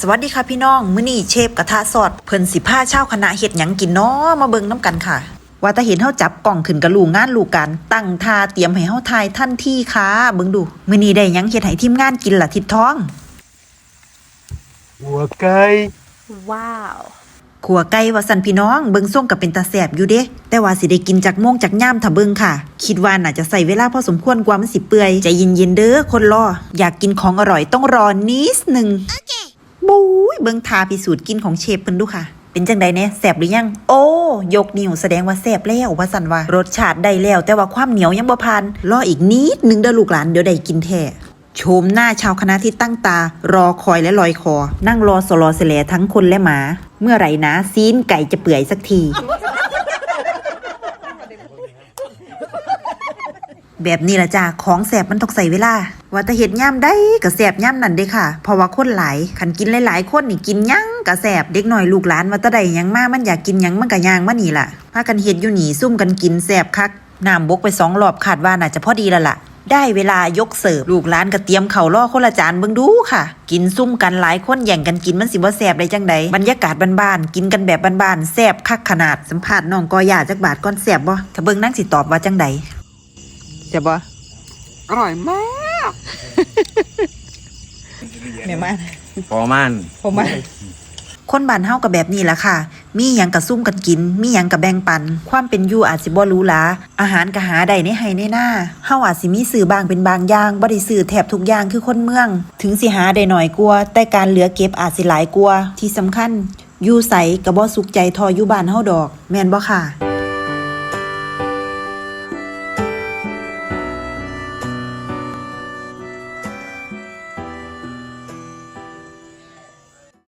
สวัสดีค่ะพี่น้อง มื้อนี้เชฟกระทะสอดเพิ่นสิพาชาวคณะเฮ็ดหยังกินน้อมาเบิ่งน้ำกันค่ะ ว่าแต่เห็นเฮาจับกล่องขึ้นกะลูงานลูกกันตั้งท่าเตรียมให้เฮาทายทันทีค่ะเบิ่งดู มื้อนี้ได้หยังเฮ็ดให้ทีมงานกินล่ะทิดทองหัวไก่ว้าวขัวไก่ว่าสั่นพี่น้องเบิ่งส่งกับเป็นตาแสบอยู่เด้แต่ว่าสิได้กินจากโมงจากย่ามถ้าเบิ่งค่ะ คิดว่าน่าจะใส่เวลาพอสมควรกว่ามันสิเปื่อยใจเย็นๆเด้อคนรอ อยากกินของอร่อยต้องรอนิดนึง บู๊ยเบิ่งทาพิสูจน์กินของเชฟเพิ่นดูค่ะ เป็นจังใดแน่แสบหรือยัง โอ้ ยกนิ้วแสดงว่าแสบแล้วว่าสันว่ารสชาติได้แล้ว แต่ว่าความเหนียวยังบ่ผ่านรออีกนิดนึงเด้อลูกหลานเดี๋ยวได้กินแท้โฉมหน้าชาวคณะที่ตั้งตา รอคอยและลอยคอ นั่งรอสลอเสลทั้งคนและหมา เมื่อไหร่นะ ซีนไก่จะเปื่อยสักที แบบนี้ละจ้าของแสบมันต้องใส่เวลา ว่าแต่เห็ดย่ำได้กะแสบย่ำนั่นเด้ค่ะ เพราะว่าคนหลายขันกินหลายๆคนนี่กินยังกะแสบเด็กหน่อยลูกหลานว่าแตะใดหยังมามันอยากกินยังมันกะย่างมานี่ล่ะพากันเห็ดอยู่หนีซุ่มกันกินแสบคักน้ำบกไปสองรอบขาดว่าน่าจะพอดีแล้วล่ะได้เวลายกเสิร์ฟลูกหลานก็เตรียมเข่าล่อคนละจานเบิ่งดูค่ะ กินซุ่มกันหลายคนแย่งกันกินมันสิบ่แสบได้จังใดบรรยากาศบ้านๆกินกันแบบบ้านๆแสบคักขนาดสัมภาษณ์น้องกอยาจักบาทก่อนแสบบ่ถ้าเบิ่งนั่งสิตอบว่าจังใด แสบบ่อร่อยมากแม่มาพอมันผมมาคนบ้านเฮากับแบบนี้แหละค่ะ มีหยังกับซุ่มกันกิน มีหยังกับแบ่งปัน ความเป็นอยู่อาจสิบ่หรู้หลาอาหารก็หาได้ในไห้ในหน้าเฮาอาจสิมีสื่อบางเป็นบางอย่างบ่ได้สื่อแทบทุกอย่างคือคนเมือง ถึงสิหาได้หน่อยกลัวาแต่การเหลือเก็บอาจสิหลายกลัวาที่สำคัญ อยู่ใสก็บ่สุขใจทออยู่บ้านเฮาดอก แม่นบ่ค่ะ